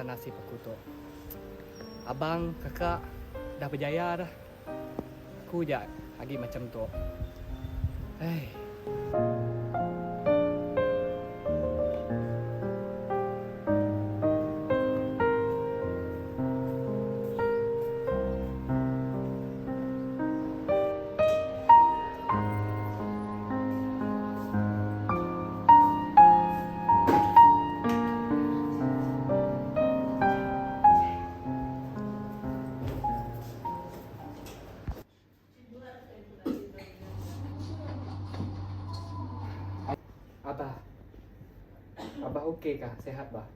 Nasib aku tu. Abang, kakak dah berjaya dah. Aku je lagi macam tu. Hei. Okey kah? Sehat bah?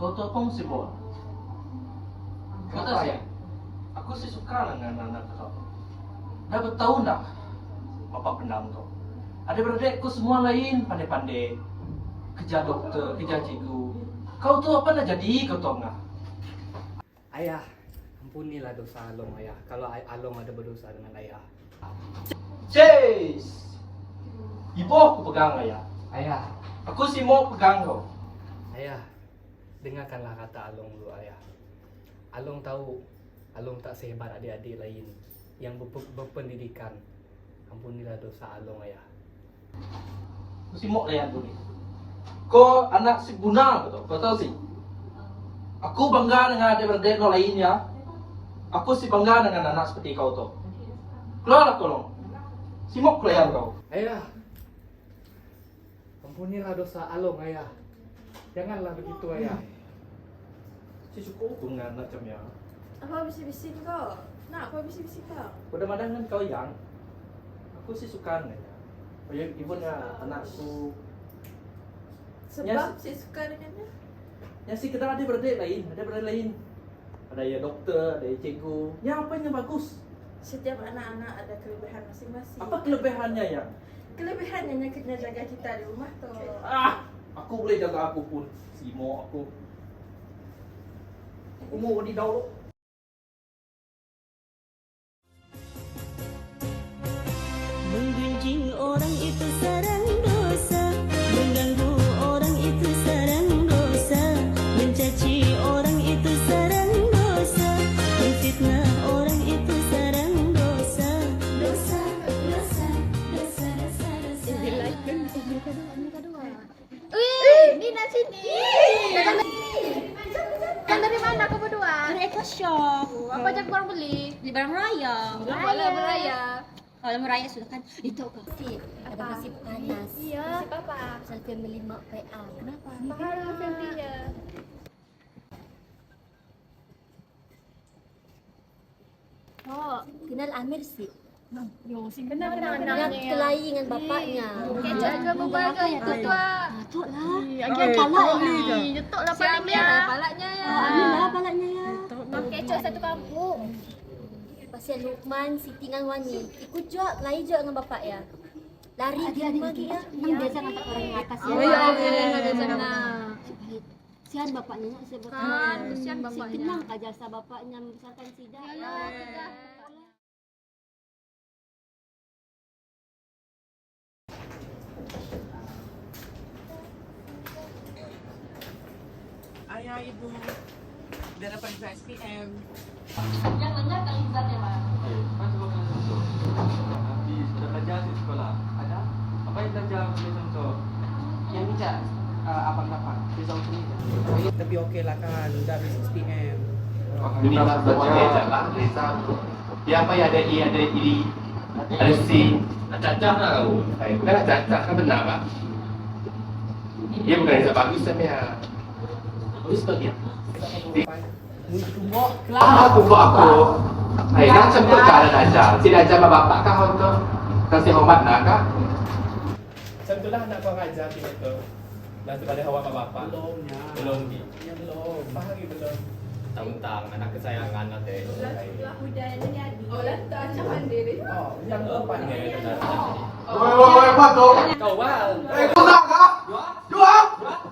Kau tu apa mesti buat? Kau sih? Aku sih suka dengan anak kau. Dah bertahun dah. Bapak pendam kau. Adik-beradikku semua lain pandai-pandai. Kerja doktor, kerja cikgu. Kau tu apa nak jadi kau tahu nggak? Ayah, ampunilah dosa Along ayah. Kalau Along ada berdosa dengan ayah. Chase! Ibu aku pegang ayah. Ayah, Aku sih mau pegang kau. ayah. Dengarkanlah kata Along dulu ayah. Along tahu Along tak sehebat adik-adik lain yang ber- berpendidikan. Ampunilah dosa Along ayah. Aku sih mau layan tu ni. Kau anak si guna kau tahu. Kau tahu sih? Aku bangga dengan adik-beradik kau lain ya. Aku sih bangga dengan anak seperti kau tu. Keluar lah tolong. Si mau kelayan kau. Ayah. Ampunilah dosa Along ayah. Janganlah begitu ayah. Si cukup dengan macam ya. Apa bisik-bisik kau? Nak apa bisik-bisik kau? Pada madangan kau yang aku sih suka dengan dia. Oh, ya, ibu ya anakku. Sebab Yes. si suka dengannya. Ya si kedai adik-beradik lain, adik-beradik lain. Ada ya doktor, ada ya cikgu. Ya apa yang bagus? Setiap anak-anak ada kelebihan masing-masing. Apa kelebihannya ya? Kelebihannya yang kena jaga kita di rumah tu. Ah, aku boleh jaga aku pun. Simo aku. Aku mau di daun. Menggunjing orang itu sarang Nina sini. Datang dari Datang dari mana kau berdua? Dari Eco Shop Apa aja kurang beli? Di barang raya Boleh beraya. Kalau meraya sudah kan Itu kau Ada nasi panas Iya. Apa? Pasal family mak PA Kenapa? Mahal family-nya. Oh, kenal Amir sih Yo, si kenal kenal Yang kelahi dengan bapaknya Kecok juga berbaga itu tu ah. Patut lah Agak palak ya. Jetok lah palaknya. Palaknya ya. Oh, Amir lah balaknya ya Mak kecok satu kampung. Pasal Lukman, Siti dengan Wani Ikut juga, kelahi juga dengan bapak ya Lari di rumah dia Memang dia jangan tak orang yang atas ya Oh ya, ada sana. Sian bapaknya nak sebut Kan, kesian Si bapaknya. kenang kah jasa bapaknya membesarkan Sida Ya, ya. Ayah ibu. Dah dapat SPM Yang mana kali zatnya Pak? Kan sebab kena contoh. Nanti sudah belajar di sekolah. Ada? Apa yang belajar boleh contoh? Yang bijak uh, abang dapat Result ni Tapi okey lah kan, dah habis SPM. Ini lah je lah Reza Dia apa yang ada E, ada E Ada C? Cacah lah kau. Eh, Bukanlah cacah kan benar pak? Dia bukan Reza bagus tapi ya Bagus bagi Ah, aku buat aku Eh, dah cepet kah ada ajar Si dah ajar bapak kah untuk Kasih hormat nak kah Macam itulah nak kau ajar kita tu Dah kepada awak bapak Belum ya. Belum Ki Ya belum. Faham ke belum Tentang anak kesayangan nanti Oh, lah tak macam mandi ni. Oh, yang depan ni Woi, woi, woi, apa tu? Kau wal Eh, kau nak kah? Jual! Jual!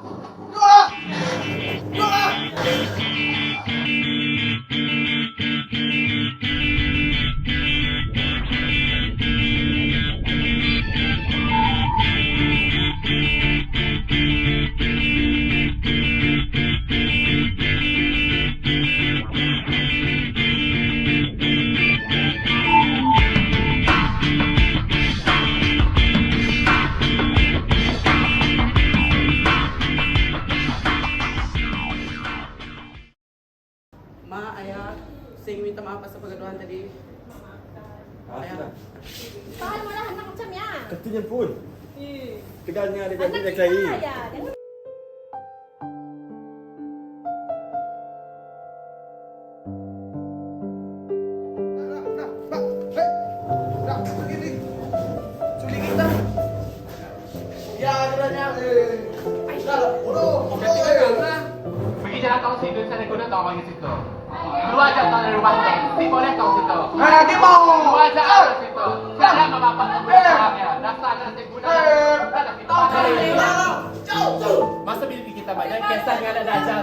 Ya. Katanya pun. Tegalnya Anak adik-adik kita lagi. ya. Jangan Pergi jalan tol situ, saya guna tol bila kita banyak kisah dengan ada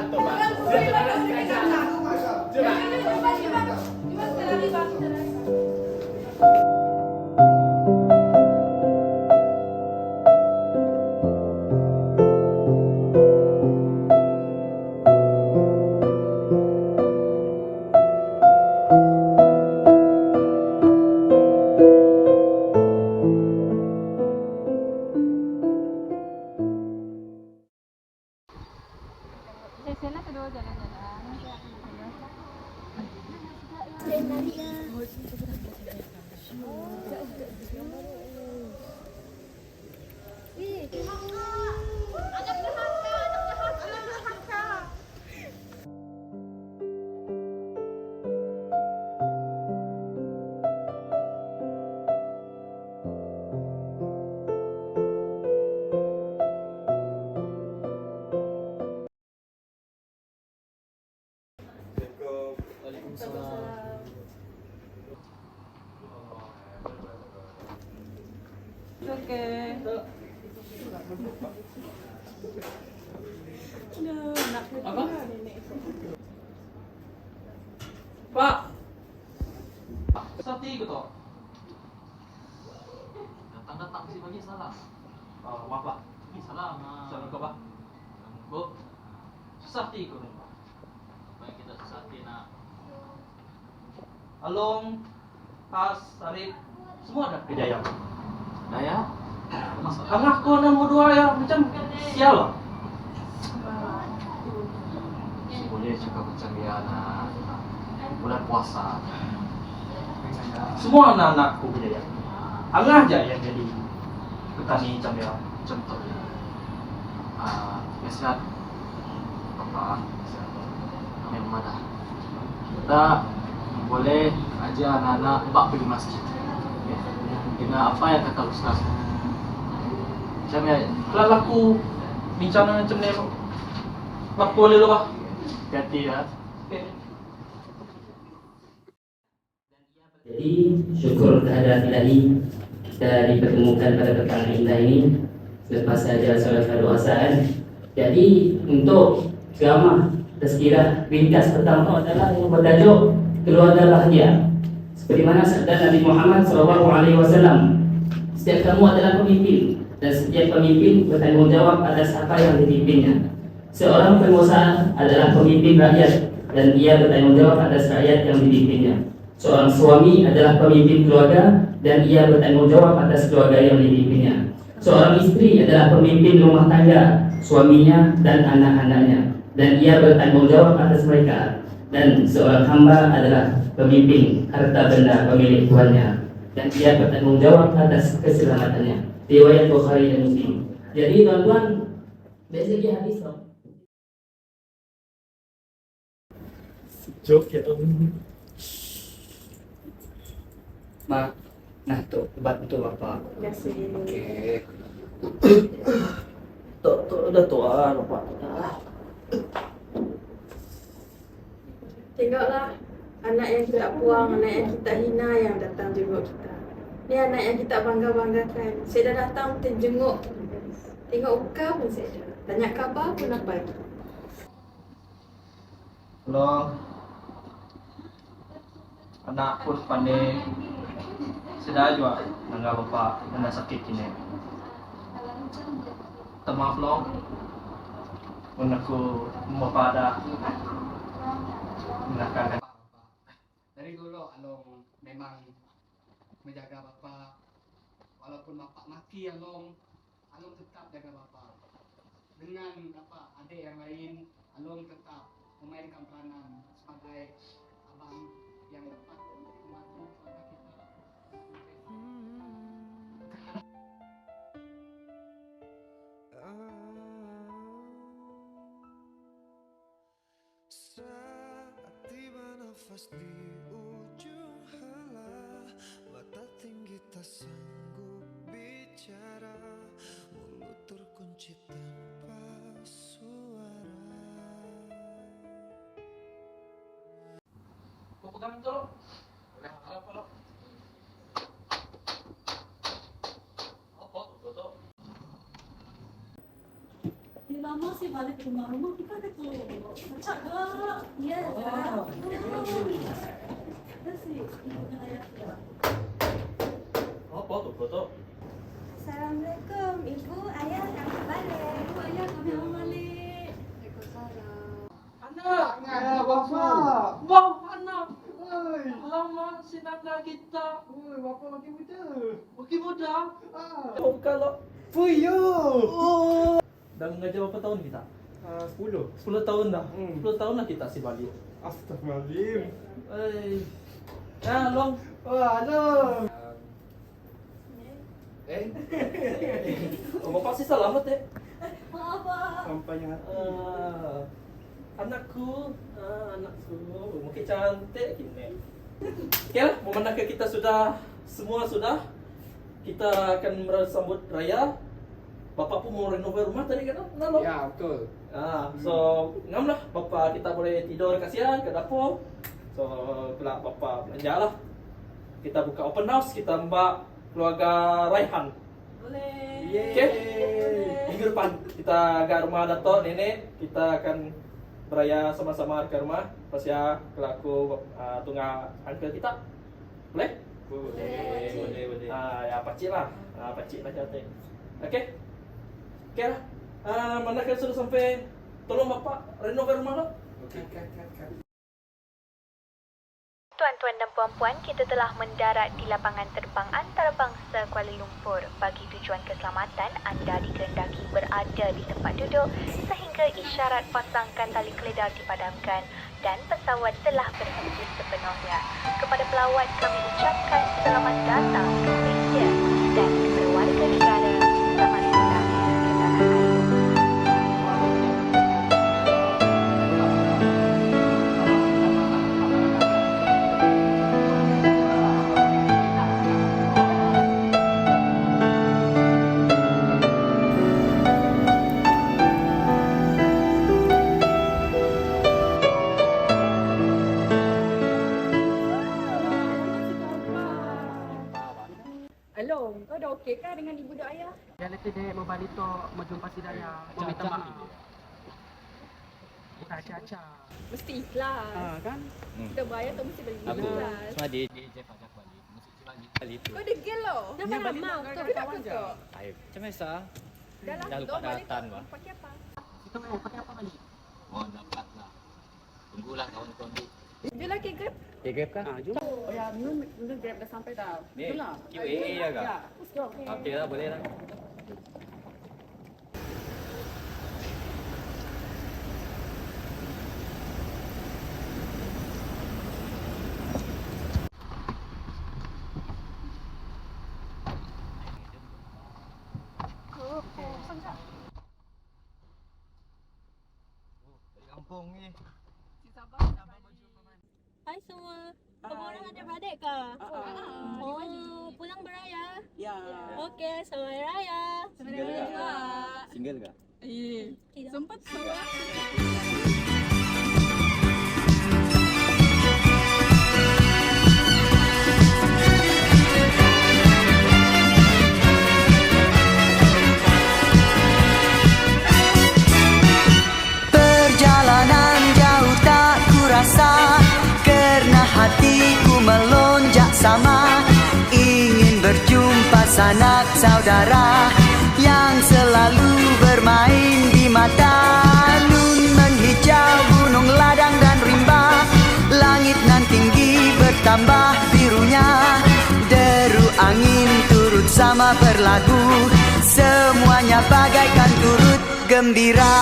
Apa? Pak. Sakti ke tu? Datang-datang si bagi salam. Oh, maaf pak. Ini salam. Salam kau pak. Bu. Sakti ko rin. Baik kita sesati na. Along, Pas, Arif, semua ada kejayaan. Daya. Masa Ang ako na mo dua ya macam sial lah. si boleh juga berceria na bulan puasa. Semua anak-anakku kejayaan. Ang aja yang jadi petani ya. Contoh. Ah, nasihat Bapak nasihat Kami dah. Kita boleh ajar anak-anak bak pergi masjid. Ya. Dengan apa yang kata Ustaz. Macam ya, Kalau laku bincang macam ni laku boleh lu pak. hati ya. Jadi syukur kehadirat ilahi kita dipertemukan pada petang indah ini selepas saja solat asar. Jadi untuk ceramah tazkirah ringkas pertama adalah yang bertajuk keluarga bahagia. Seperti mana sabda Nabi Muhammad SAW Setiap kamu adalah pemimpin dan setiap pemimpin bertanggungjawab atas apa yang dipimpinnya. Seorang pengusaha adalah pemimpin rakyat dan ia bertanggungjawab atas rakyat yang dipimpinnya. Seorang suami adalah pemimpin keluarga dan ia bertanggung jawab atas keluarga yang dipimpinnya. Seorang istri adalah pemimpin rumah tangga, suaminya dan anak-anaknya dan ia bertanggung jawab atas mereka. Dan seorang hamba adalah pemimpin harta benda pemilik tuannya dan ia bertanggung jawab atas keselamatannya. Riwayat Bukhari dan Muslim. Jadi tuan-tuan, segi hadis. Joke ya Mak, nah tuh obat untuk bapak. Biasa ini. Oke. Tok tok dah tua pak. Tengoklah anak yang kita buang, anak yang kita hina yang datang jenguk kita. Ni anak yang kita bangga-banggakan. Saya dah datang terjenguk. Tengok muka pun saya dah. Tanya khabar pun apa. Hello. Anak pun pandai sedar juga nangga bapa nangga sakit ini. Tak maaf lo. Pun aku bapa ada menakarkan Dari dulu Along memang menjaga bapak. Walaupun bapak mati Along, Along tetap jaga bapak. Dengan apa adik yang lain, Along tetap memainkan peranan sebagai abang yang tepat nafas di ujung hala Mata tinggi tak sanggup bicara Mulut terkunci tanpa suara pegang itu. Boleh apa lo? Apa tuh tuh? Lama sih balik ke rumah-rumah kita ada tuh. Gak? Iya. Assalamualaikum, ibu, ayah, kami balik. Ibu ayah kami mau balik. Anak, Ya, bapak. Wow, anak. Lama sinanda kita. Oi, bapak makin muda. Bagi muda. Ah. Oh, kalau Fuyo! Oh. Dah mengajar berapa tahun kita? Ah, 10. 10 tahun dah. Hmm. 10 tahun lah kita si Bali. Astagfirullahaladzim. Eh. Ya, long. Oh, halo. Eh, Oh, bapak sih selamat ya. Maaf pak. Sampainya. Ah, anakku, ah, anakku, mungkin cantik gini. Oke lah, memandangkan kita sudah semua sudah, kita akan bersambut raya. Bapak pun mau renovasi rumah tadi kan? Nah, lo. ya betul. Ah, so ngam lah, bapak kita boleh tidur kasihan ke dapur. So kelak bapak belanja lah. Kita buka open house, kita mbak keluarga Raihan. Boleh. Oke. Minggu depan kita ke rumah datuk nenek, kita akan beraya sama-sama ke rumah. Pas ya kelaku uh, tunggal uncle kita. Boleh? Boleh, boleh, boleh. Ah, ya pakcik lah. Ah, pakcik lah cantik. Okey. Okey lah. Ah, mana kan sudah sampai tolong bapak renovasi rumah lo. Okey, kat, kat, kat. Tuan-tuan dan puan-puan, kita telah mendarat di lapangan terbang antarabangsa Kuala Lumpur. Bagi tujuan keselamatan, anda dikehendaki berada di tempat duduk sehingga isyarat pasangkan tali keledar dipadamkan dan pesawat telah berhenti sepenuhnya. Kepada pelawat kami ucapkan selamat datang ke Malaysia bayar tu mesti bagi ikhlas. dia dia je pada balik. Musik cepat ni kali tu. Kau degil loh. Jangan ramah. Kau tidak kau. Ayo, macam biasa. Dah lah, Dah lupa kau balik datang, tu. Wak. Pakai apa? Kita mau pakai apa balik? Oh, dapat lah. Tunggulah kawan-kawan ni. Jom lah ke grab. Okay, grab kan? Ah, jom. Oh ya, minum minum grab dah sampai dah. Ni, Jom lah. QAA ya kak? Ya. Go. Okey lah, boleh lah. Kampung ni. Hai semua. Kamu orang ada beradik ke? Ah, Oh, pulang beraya. Ya. Okey, selamat raya. Single kak? Single kak? Sempat Perjalanan melonjak sama Ingin berjumpa sanak saudara Yang selalu bermain di mata. Nun menghijau gunung ladang dan rimba. Langit nan tinggi bertambah birunya. Deru angin turut sama berlagu Semuanya bagaikan turut gembira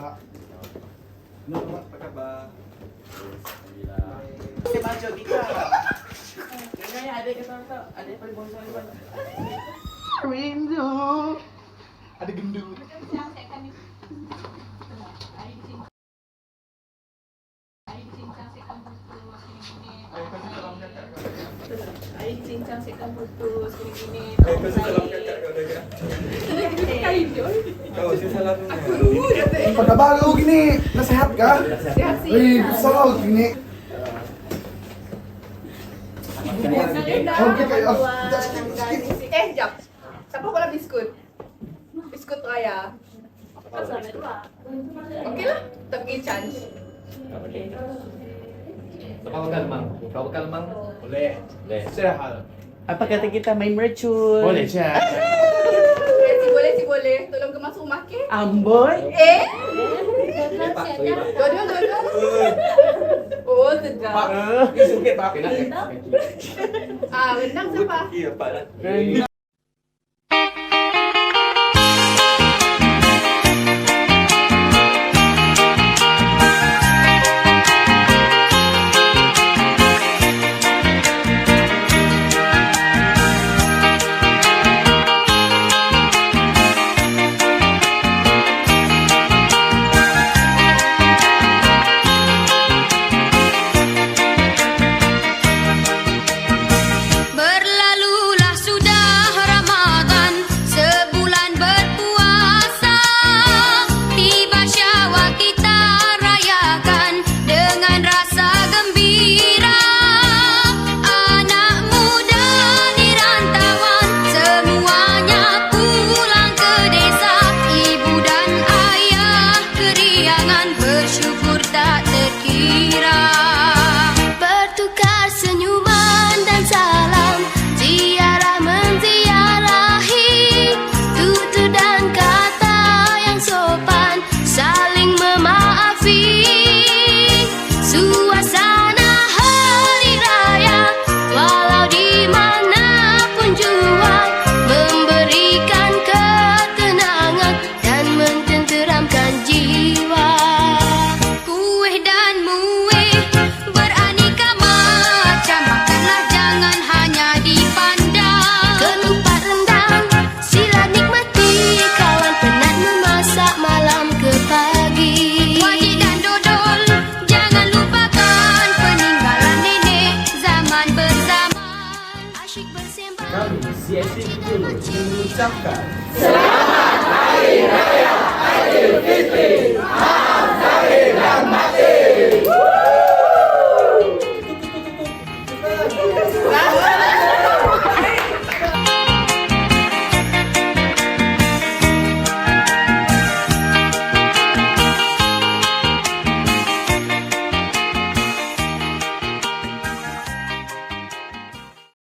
Okey, Saya akan putus gini-gini. Eh, kasi salam kakak kau dah. Kau si salam. Aku dulu kata. Apa khabar kau gini? Nasihat kah? Sihat sih. Wih, besar gini. Okey, okey. Eh, jap. Siapa bola biskut? Biskut raya. Okey lah. Tapi chance. Kau bekal mang. Kau bekal mang. Boleh. Boleh. Sihat. Apa kata kita main mercun? Boleh cak. Eh, si boleh, si boleh. Tolong kemas rumah ke? Amboi. Eh? Pak, pak. Dua-dua, dua-dua. Oh, sedap. Ini sikit Pak. Ah, rendang siapa? Iya, Samka. Samka.